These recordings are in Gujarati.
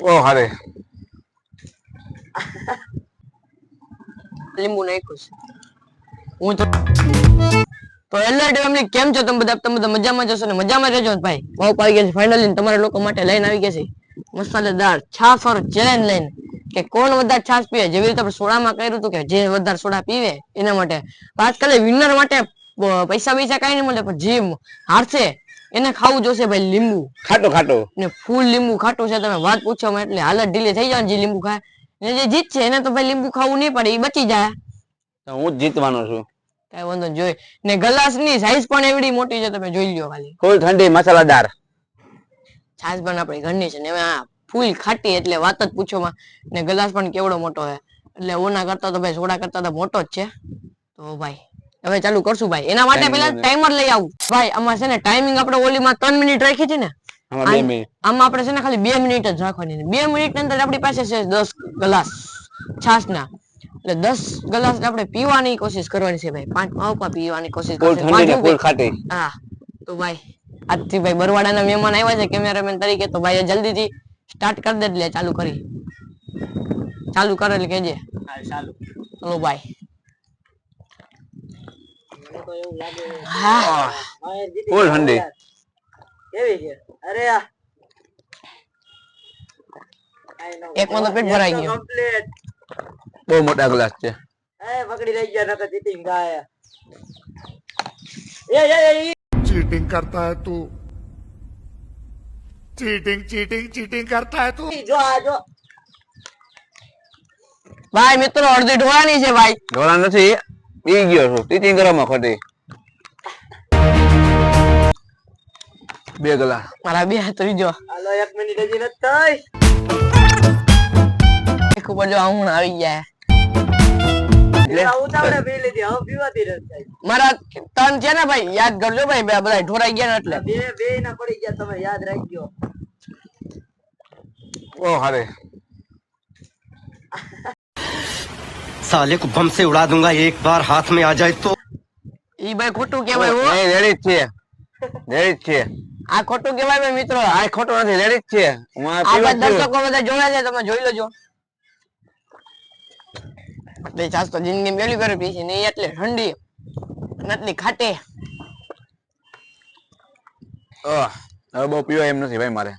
ઓ હારે લીંબુ નાખ્યું છે હું તો તો હેલો ફેમિલી કેમ છો તમે બધા? તમે બધા મજામાં જશો ને મજામાં રહેજો ભાઈ. બહુ પાઈ ગયા છે ફાઇનલી તમારા લોકો માટે લઈને આવી ગયા છે. મસાલેદાર છાસ ઓર ચેલેન્જ લઈને. કે કોણ વધારે છાસ પીવે? જેવી રીતે આપણે સોડામાં કર્યું હતું કે જે વધારે સોડા પીવે એના માટે. આજકાલ વિનર માટે પૈસા પૈસા કઈ નહીં મળે પણ જે હારશે. એને ખાવું જોશે ભાઈ લીંબુ. ખાટો ખાટો. ને ફૂલ લીંબુ ખાટું છે તમે વાત પૂછો એટલે હાલત ઢીલી થઈ જાય જે લીંબુ ખાય. ને જે જીતશે એને તો ભાઈ લીંબુ ખાવું નહીં પડે એ બચી જાય. તો હું જ જીતવાનો છું. કઈ વાંધો જોઈ. ને ગ્લાસની સાઈઝ પણ એવડી મોટી છે તમે જોઈ લ્યો ખાલી. ફૂલ ઠંડી મસાલાદાર. છાશ પણ આપણી ઘરની છે ને હવે આ ફૂલ ખાટી એટલે વાત જ પૂછો માં ને ગ્લાસ પણ કેવડો મોટો છે એટલે ઓના કરતા તો ભાઈ સોડા કરતા તો મોટો જ છે. તો ભાઈ હવે ચાલુ કરશું ભાઈ. એના માટે પેલા ટાઈમર લઈ આવું. ભાઈ આમાં છે ને ટાઈમિંગ આપણે ઓલીમાં ત્રણ મિનિટ રાખી છે ને? આમાં આમ- આપણે છે ને ખાલી બે મિનિટ જ રાખવાની બે મિનિટ અંદર આપણી પાસે છે દસ ગ્લાસ છાસના એટલે દસ ગ્લાસ આપણે પીવાની કોશિશ કરવાની છે ભાઈ. પાંચ માવપા પીવાની કોશિશ ફૂલ કરશે ઠંડી ને વાંધો ફૂલ ભાઈ. ખાટી. હા. તો ભાઈ આજથી ભાઈ બરવાડાના મહેમાન આવ્યા છે કેમેરામેન તરીકે. તો ભાઈ જલ્દીથી સ્ટાર્ટ કરી દે એટલે ચાલુ કરી. ચાલુ કરે એટલે કેજે ચલો. ભાઈ. તો એવું કેવી છે? અરે એક માં પેટ ભરાઈ ગયું. બહુ મોટા ગ્લાસ છે. એ પકડી લઈ ગયા નકર જીતી ગયા એ એ ચીટિંગ કરતા હે તું. ચીટિંગ ચીટિંગ ચીટિંગ કરતા હે તું. જો આ જો. ભાઈ મિત્રો અડધી ઢોળાની છે ભાઈ. ઢોળા નથી. પી ગયો છું. ટીચિંગ કરવામાં ખોટી બે ગલા. મારા બે ત્રીજો એક ઉપર જો હું આવી ગયા. મારા તન છે ને ભાઈ યાદ કરજો ભાઈ બે બધા ઢોરાઈ ગયા ને એટલે. ઓ હારે. साले को बम से उड़ा दूंगा एक बार हाथ में आ जाए तो ઈ ભાઈ ખોટું કેવાય હો નહીં રેડી જ છે રેડી જ છે આ ખોટું કેવાય ભાઈ મિત્રો આ ખોટું નથી રેડી જ છે હું આ આ પીવા બધા જ છું. દર્શકો બધા જોયા છે તમે જોઈ લેજો એટલે છાસ તો જિંદગી પેલી કરી પી છે ને ઈ એટલે ઠંડી અને એટલી ખાટી આહ, હવે બહુ પીવા એમ નથી ભાઈ મારે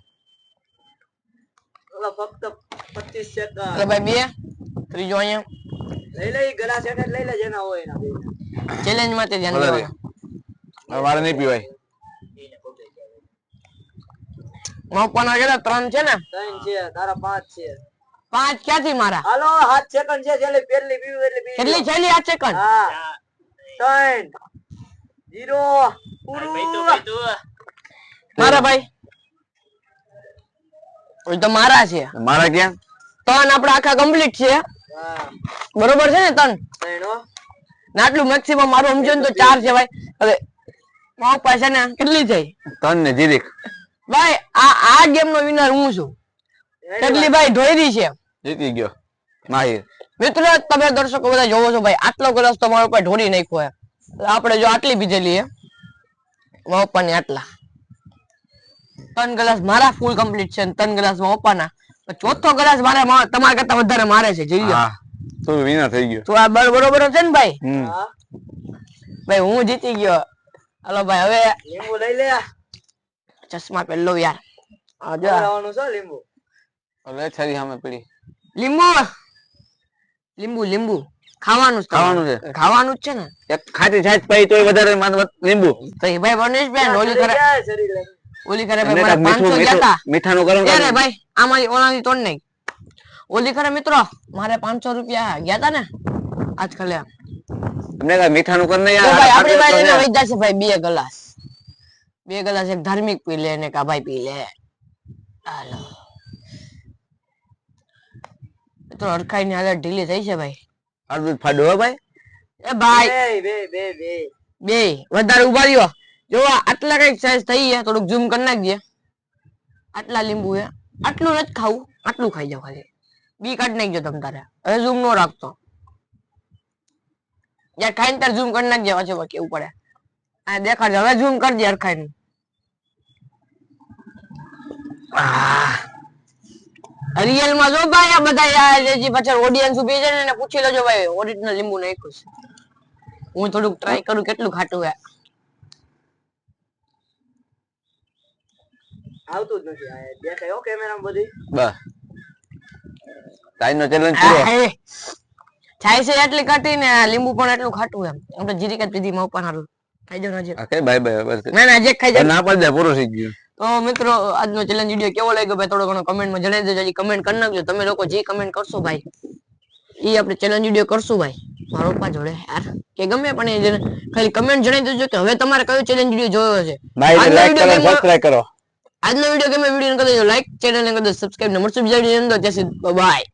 એટલે ભાઈ બે ત્રીજો અહીંયા ચેલેન્જ માટે ધ્યાન ભલે રે. દેવાનું. હવે મારે નહીં પીવાય. માપવાના કેટલા? ત્રણ છે ને? પાંચ ક્યાંથી મારા? હાલો હાથ સેકન્ડ છે છેલ્લે પેલી પીવું એટલે પી કેટલી છેલી હાથ સેકન્ડ? હા. ત્રણ. જીરો પૂરું. મારા ભાઈ? ઓય તો મારા છે. મારા ક્યાં? ત્રણ આપડા આખા કમ્પ્લીટ છે. બરોબર છે ને તન? ત્રણ આટલું મેક્સિમમ મારું સમજો ને તો ચાર છે ભાઈ. હવે મારા પાસે ને કેટલી થઈ? તન ને જીરીક. ભાઈ આ આ ગેમ નો વિનર હું છું. કેટલી ભાઈ? ધોઈરી છે? જીતી ગયો. માહિર. મિત્રો તમે દર્શકો બધા જોવો છો ભાઈ આટલો ગ્લાસ તો મારા ઉપર ઢોળી નાખ્યો હે આપણે જો આટલી પીધેલી હે. પપ્પાની આટલા. ત્રણ ગ્લાસ મારા ફૂલ કમ્પ્લીટ છે ત્રણ ગ્લાસ પપ્પાના. ચોથો કદાચ મારે તમારા કરતા વધારે મારે છે જોઈ તો વિનર થઈ ગયો. તો આ બળ બરોબર છે ને ભાઈ? ભાઈ હું જીતી ગયો. હાલો ભાઈ હવે લીંબુ લઈ લે. ચશ્મા પહેલો યાર. આજે આવવાનું છે લીંબુ? હવે છરી સામે પડી. લીંબુ? લીંબુ લીંબુ. ખાવાનું જ ખાવાનું છે. ખાવાનું જ છે ને. એક ખાતી છાશ પાઈ તોય વધારે માન લીંબુ. તો એ ભાઈ બનેશ બેન ઓલી કરે ઓલી કરે ભાઈ મારા કાંઈક મીઠું પાંચસો ગયા હતા. મીઠું મીઠાનું ગરમ એ રે ભાઈ? આમાંથી ઓલાની તોડ નહીં. ઓલી ખરે મિત્રો મારે પાંચસો રૂપિયા ગયા તા ને આજકાલ તમને કઈ મીઠાનું કર નહીં યાર ભાઈ આપણી પાસે એને છે. વૈધા છે ભાઈ બે ગ્લાસ. બે ગ્લાસ એક ધાર્મિક પી લે ને કા ભાઈ પી લે. હાલો. તો અડખાઈ ની હાલત ઢીલી થઈ છે ભાઈ. અડધું ફાડો હો ભાઈ. એ ભાઈ. બે બે બે બે. વધારે ઊભા રહ્યો. જો આટલા કંઈક સાઈઝ થઈ છે થોડુંક ઝૂમ કરી નાખજે. આટલા લીંબુ છે આટલું નથી ખાવું, આટલું ખાઈ જાવ ખાલી. બી કાઢી નાખજો તમ તારે. હવે ઝૂમ નો રાખતો. યાર ખાઈને તાર ઝૂમ કરી નાખજે, પછી કેવું પડે. આ દેખાડજે. હવે ઝૂમ કરજે ખાઈને. રિયલમાં જો ભાઈ આ બધા યાર જે પાછળ ઓડિયન્સ ઊભી છે ને પૂછી લેજો ભાઈ. ઓરિજિનલ લીંબુ નાખ્યું છે. હું થોડુંક ટ્રાય કરું, કેટલું ખાટું હે આવતું જ નથી. દેખાય. હો કેમેરામાં બધી. બસ. તાઈનો ચેલેન્જ પૂરો. થાય છે એટલી કટી ને લીંબુ પણ એટલું ખાટું એમ. આપણે જીરી કાચ પીધી માં ઉપર હારું ખાઈ જાઓ નજીક ઓકે બાય ભાઈ બસ ના ના જે ખાઈ જાઓ. ના પાડી દે પૂરું થઈ ગયો. તો મિત્રો આજનો ચેલેન્જ વિડિયો કેવો લાગ્યો ભાઈ? થોડો ઘણો કમેન્ટમાં જણાવી દેજો. હજી કમેન્ટ કરી નાખજો. તમે લોકો જે કમેન્ટ કરશો ભાઈ એ આપણે ચેલેન્જ વિડિયો કરશું ભાઈ. મારા પપ્પા જોડે યાર. કે ગમે પણ એ ખાલી કમેન્ટ જણાવી દેજો કે હવે તમારે કયો ચેલેન્જ વિડિયો જોયો છે? ભાઈ લાઈક કરો સબસ્ક્રાઇબ કરો. આજનો વીડિયો ગમે વીડિયો કરી દેજો. લાઈક ચેનલ ને કરી દેજો. સબસ્ક્રાઇબ ને મળશું બીજા વીડિયો અંદર. ત્યાં સુધી બાય